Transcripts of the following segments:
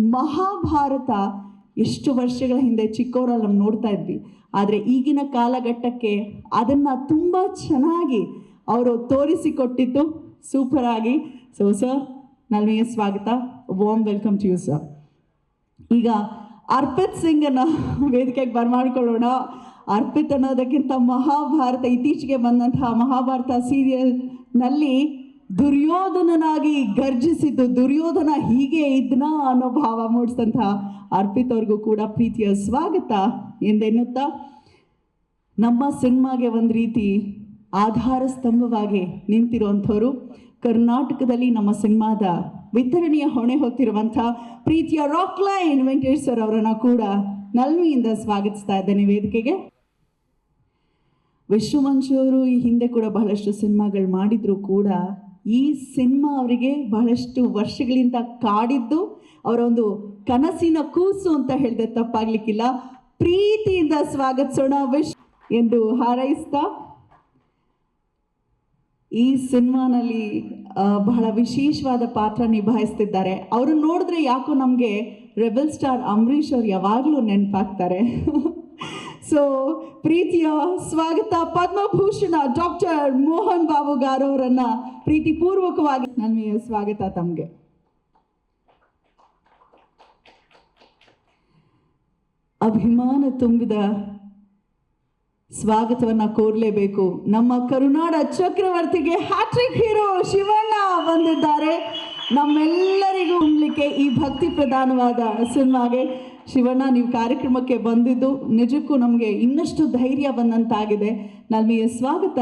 ಮಹಾಭಾರತ ಎಷ್ಟು ವರ್ಷಗಳ ಹಿಂದೆ ಚಿಕ್ಕವರಲ್ಲಿ ನಾವು ನೋಡ್ತಾ ಇದ್ವಿ. ಆದರೆ ಈಗಿನ ಕಾಲಘಟ್ಟಕ್ಕೆ ಅದನ್ನು ತುಂಬ ಚೆನ್ನಾಗಿ ಅವರು ತೋರಿಸಿಕೊಟ್ಟಿದ್ದು ಸೂಪರ್ ಆಗಿ. ಸೊ ಸರ್ ನಲ್ವಿಗೆ ಸ್ವಾಗತ. Warm welcome to you sir ಈಗ ಅರ್ಪಿತ್ ಸಿಂಗನ್ನು ವೇದಿಕೆಗೆ ಬರಮಾಡ್ಕೊಳ್ಳೋಣ. ಅರ್ಪಿತ್ ಅನ್ನೋದಕ್ಕಿಂತ ಮಹಾಭಾರತ ಇತ್ತೀಚೆಗೆ ಬಂದಂತಹ ಮಹಾಭಾರತ ಸೀರಿಯಲ್ನಲ್ಲಿ ದುರ್ಯೋಧನನಾಗಿ ಗರ್ಜಿಸಿದ್ದು, ದುರ್ಯೋಧನ ಹೀಗೆ ಇದ್ನ ಅನ್ನೋ ಭಾವ ಮೂಡಿಸಿದಂತಹ ಅರ್ಪಿತವ್ರಿಗೂ ಕೂಡ ಪ್ರೀತಿಯ ಸ್ವಾಗತ ಎಂದೆನ್ನುತ್ತಾ, ನಮ್ಮ ಸಿನಿಮಾಗೆ ಒಂದು ರೀತಿ ಆಧಾರ ಸ್ತಂಭವಾಗಿ ನಿಂತಿರುವಂಥವ್ರು, ಕರ್ನಾಟಕದಲ್ಲಿ ನಮ್ಮ ಸಿನಿಮಾದ ವಿತರಣೆಯ ಹೊಣೆ ಹೊತ್ತಿರುವಂಥ ಪ್ರೀತಿಯ ರಾಕ್ಲೈನ್ ವೆಂಕಟೇಶ್ ಸರ್ ಅವರನ್ನು ಕೂಡ ನಲ್ವಿಯಿಂದ ಸ್ವಾಗತಿಸ್ತಾ ಇದ್ದೇನೆ ವೇದಿಕೆಗೆ. ವಿಶ್ವಮಂಚು ಅವರು ಈ ಹಿಂದೆ ಕೂಡ ಬಹಳಷ್ಟು ಸಿನಿಮಾಗಳು ಮಾಡಿದರೂ ಕೂಡ ಈ ಸಿನಿಮಾ ಅವರಿಗೆ ಬಹಳಷ್ಟು ವರ್ಷಗಳಿಂದ ಕಾಡಿದ್ದು ಅವರ ಒಂದು ಕನಸಿನ ಕೂಸು ಅಂತ ಹೇಳಿದೆ ತಪ್ಪಾಗ್ಲಿಕ್ಕಿಲ್ಲ. ಪ್ರೀತಿಯಿಂದ ಸ್ವಾಗತಿಸೋಣ, ವಿಶ್ ಎಂದು ಹಾರೈಸ್ತಾ. ಈ ಸಿನಿಮಾನಲ್ಲಿ ಬಹಳ ವಿಶೇಷವಾದ ಪಾತ್ರ ನಿಭಾಯಿಸ್ತಿದ್ದಾರೆ. ಅವರು ನೋಡಿದ್ರೆ ಯಾಕೋ ನಮಗೆ ರೆಬಲ್ ಸ್ಟಾರ್ ಅಂಬರೀಷ್ ಅವ್ರು ಯಾವಾಗಲೂ ನೆನಪಾಗ್ತಾರೆ. ಸೊ ಪ್ರೀತಿಯ ಸ್ವಾಗತ ಪದ್ಮಭೂಷಣ ಡಾಕ್ಟರ್ ಮೋಹನ್ ಬಾಬು ಗಾರು ಅವರನ್ನ ಪ್ರೀತಿಪೂರ್ವಕವಾಗಿ ನನ್ನ ಸ್ವಾಗತ ತಮಗೆ. ಅಭಿಮಾನ ತುಂಬಿದ ಸ್ವಾಗತವನ್ನ ಕೋರಲೇಬೇಕು. ನಮ್ಮ ಕರುನಾಡ ಚಕ್ರವರ್ತಿಗೆ ಹ್ಯಾಟ್ರಿಕ್ ಹೀರೋ ಶಿವಣ್ಣ ಬಂದಿದ್ದಾರೆ. ನಮ್ಮೆಲ್ಲರಿಗೂ ಉಣ್ಲಿಕ್ಕೆ ಈ ಭಕ್ತಿ ಪ್ರಧಾನವಾದ ಸಿನಿಮಾಗೆ ಶಿವಣ್ಣ ನೀವು ಕಾರ್ಯಕ್ರಮಕ್ಕೆ ಬಂದಿದ್ದು ನಿಜಕ್ಕೂ ನಮಗೆ ಇನ್ನಷ್ಟು ಧೈರ್ಯ ಬಂದಂತಾಗಿದೆ ನಮಗೆ ಸ್ವಾಗತ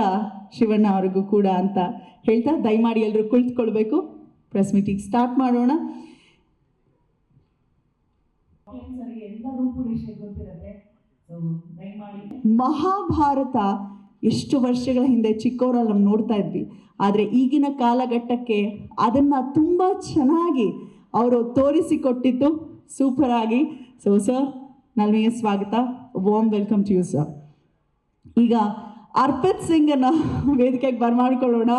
ಶಿವಣ್ಣ ಅವ್ರಿಗೂ ಕೂಡ ಅಂತ ಹೇಳ್ತಾ ದಯಮಾಡಿ ಎಲ್ಲರೂ ಕುಳಿತುಕೊಳ್ಬೇಕು. ಪ್ರೆಸ್ ಮೀಟಿಂಗ್ ಸ್ಟಾರ್ಟ್ ಮಾಡೋಣ. ಮಹಾಭಾರತ ಎಷ್ಟು ವರ್ಷಗಳ ಹಿಂದೆ ಚಿಕ್ಕವರಲ್ಲಿ ನಾವು ನೋಡ್ತಾ ಇದ್ವಿ. ಆದರೆ ಈಗಿನ ಕಾಲಘಟ್ಟಕ್ಕೆ ಅದನ್ನು ತುಂಬ ಚೆನ್ನಾಗಿ ಅವರು ತೋರಿಸಿಕೊಟ್ಟಿದ್ದು. ಸೂಪರ್ ಆಗಿ. ಸೊ ಸರ್ ನಲ್ಮಿಗೆ ಸ್ವಾಗತ. Warm welcome to you sir ಈಗ ಅರ್ಪಿತ್ ಸಿಂಗನ್ನು ವೇದಿಕೆಗೆ ಬರಮಾಡ್ಕೊಳ್ಳೋಣ.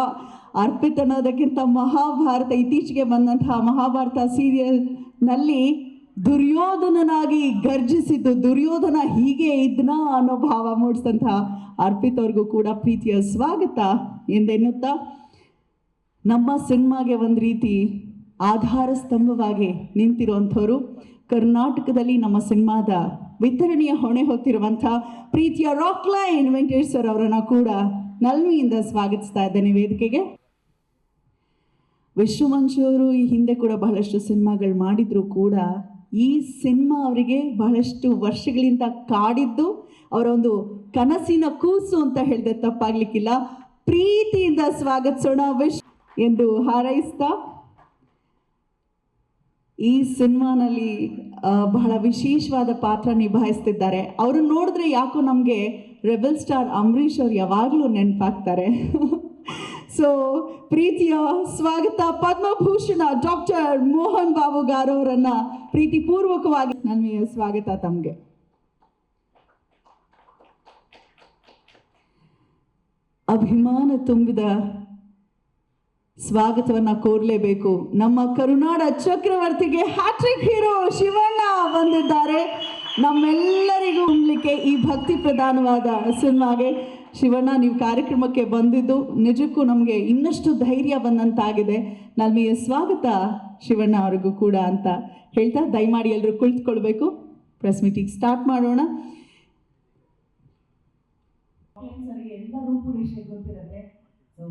ಅರ್ಪಿತ್ ಅನ್ನೋದಕ್ಕಿಂತ ಮಹಾಭಾರತ, ಇತ್ತೀಚೆಗೆ ಬಂದಂತಹ ಮಹಾಭಾರತ ಸೀರಿಯಲ್ನಲ್ಲಿ ದುರ್ಯೋಧನನಾಗಿ ಗರ್ಜಿಸಿದ್ದು, ದುರ್ಯೋಧನ ಹೀಗೆ ಇದ್ನ ಅನ್ನೋ ಭಾವ ಮೂಡಿಸಿದಂತಹ ಅರ್ಪಿತ್ ಅವ್ರಿಗೂ ಕೂಡ ಪ್ರೀತಿಯ ಸ್ವಾಗತ ಎಂದೆನ್ನುತ್ತಾ, ನಮ್ಮ ಸಿನಿಮಾಗೆ ಒಂದು ರೀತಿ ಆಧಾರ ಸ್ತಂಭವಾಗಿ ನಿಂತಿರುವಂಥವರು. ಕರ್ನಾಟಕದಲ್ಲಿ ನಮ್ಮ ಸಿನಿಮಾದ ವಿತರಣೆಯ ಹೊಣೆ ಹೊತ್ತಿರುವಂಥ ಪ್ರೀತಿಯ ರಾಕ್ಲೈನ್ ವೆಂಕಟೇಶ್ ಸರ್ ಅವರನ್ನು ಕೂಡ ನಲ್ಮಿಯಿಂದ ಸ್ವಾಗತಿಸ್ತಾ ಇದ್ದೇನೆ ವೇದಿಕೆಗೆ. ವಿಶ್ವಮಂಚವರು ಈ ಹಿಂದೆ ಕೂಡ ಬಹಳಷ್ಟು ಸಿನಿಮಾಗಳು ಮಾಡಿದ್ರು ಕೂಡ ಈ ಸಿನಿಮಾ ಅವರಿಗೆ ಬಹಳಷ್ಟು ವರ್ಷಗಳಿಂದ ಕಾಡಿದ್ದು ಅವರ ಒಂದು ಕನಸಿನ ಕೂಸು ಅಂತ ಹೇಳಿದೆ ತಪ್ಪಾಗ್ಲಿಕ್ಕಿಲ್ಲ. ಪ್ರೀತಿಯಿಂದ ಸ್ವಾಗತಿಸೋಣ ವಿಶ್ ಎಂದು ಹಾರೈಸ್ತಾ ಈ ಸಿನಿಮಾನಲ್ಲಿ ಬಹಳ ವಿಶೇಷವಾದ ಪಾತ್ರ ನಿಭಾಯಿಸ್ತಿದ್ದಾರೆ. ಅವರು ನೋಡಿದ್ರೆ ಯಾಕೋ ನಮಗೆ ರೆಬಲ್ ಸ್ಟಾರ್ ಅಂಬರೀಷ್ ಅವ್ರು ಯಾವಾಗಲೂ ನೆನಪಾಗ್ತಾರೆ. ಸೊ ಪ್ರೀತಿಯ ಸ್ವಾಗತ ಪದ್ಮಭೂಷಣ ಡಾಕ್ಟರ್ ಮೋಹನ್ ಬಾಬು ಗಾರು ಅವರನ್ನ ಪ್ರೀತಿಪೂರ್ವಕವಾಗಿ ನನ್ನ ಸ್ವಾಗತ ತಮಗೆ. ಅಭಿಮಾನ ತುಂಬಿದ ಸ್ವಾಗತವನ್ನ ಕೋರಲೇಬೇಕು. ನಮ್ಮ ಕರುನಾಡ ಚಕ್ರವರ್ತಿಗೆ ಹ್ಯಾಟ್ರಿಕ್ ಹೀರೋ ಶಿವಣ್ಣ ಬಂದಿದ್ದಾರೆ. ನಮ್ಮೆಲ್ಲರಿಗೂ ಉಣ್ಲಿಕ್ಕೆ ಈ ಭಕ್ತಿ ಪ್ರಧಾನವಾದ ಸಿನಿಮಾಗೆ. ಶಿವಣ್ಣ, ನೀವು ಕಾರ್ಯಕ್ರಮಕ್ಕೆ ಬಂದಿದ್ದು ನಿಜಕ್ಕೂ ನಮಗೆ ಇನ್ನಷ್ಟು ಧೈರ್ಯ ಬಂದಂತಾಗಿದೆ. ನಮಗೆ ಸ್ವಾಗತ ಶಿವಣ್ಣ ಅವ್ರಿಗೂ ಕೂಡ ಅಂತ ಹೇಳ್ತಾ ದಯಮಾಡಿ ಎಲ್ಲರೂ ಕುಳಿತುಕೊಳ್ಬೇಕು. ಪ್ರೆಸ್ ಮೀಟಿಂಗ್ ಸ್ಟಾರ್ಟ್ ಮಾಡೋಣ. ಎಲ್ಲರೂ ಗೊತ್ತಿರುತ್ತೆ. ಸೊ